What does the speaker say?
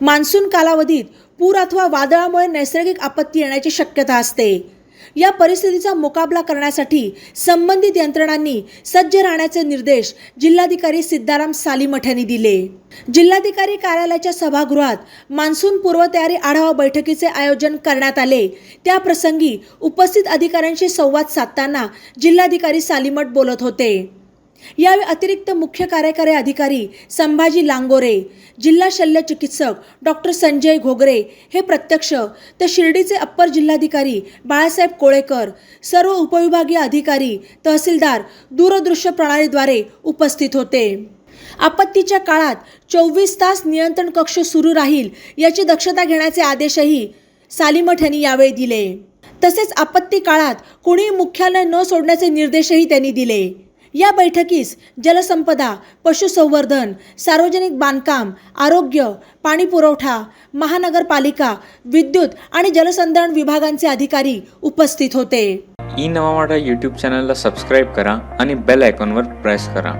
Monsoon कालावधीत पूर अथवा वादळामुळे नैसर्गिक आपत्ती येण्याची शक्यता असते. या परिस्थितीचा मुकाबला करण्यासाठी संबंधित यंत्रणांनी सज्ज राहण्याचे निर्देश जिल्हाधिकारी सिद्धाराम सालीमठ यांनी दिले. जिल्हाधिकारी कार्यालयाच्या सभागृहात मान्सून पूर्वतयारी आढावा बैठकीचे आयोजन करण्यात आले. त्याप्रसंगी उपस्थित अधिकाऱ्यांशी संवाद साधताना जिल्हाधिकारी सालीमठ बोलत होते. यावेळी अतिरिक्त मुख्य कार्यकारी अधिकारी संभाजी लांगोरे जिल्हा शल्य चिकित्सक डॉक्टर संजय घोगरे हे प्रत्यक्ष तर शिर्डीचे अप्पर जिल्हाधिकारी बाळासाहेब कोळेकर सर्व उपविभागीय अधिकारी तहसीलदार दूरदृश्य प्रणालीद्वारे उपस्थित होते. आपत्तीच्या काळात चोवीस तास नियंत्रण कक्ष सुरू राहील याची दक्षता घेण्याचे आदेशही सालीमठ यांनी यावेळी दिले. तसेच आपत्ती काळात कोणीही मुख्यालय न सोडण्याचे निर्देशही त्यांनी दिले. या बैठकीस जलसंपदा पशुसंवर्धन सार्वजनिक बांधकाम आरोग्य पाणीपुरवठा महानगरपालिका विद्युत आणि जलसंधारण विभागांचे अधिकारी उपस्थित होते. ई नवा मराठा यूट्यूब चॅनलला सबस्क्राईब करा आणि बेल आयकॉनवर प्रेस करा.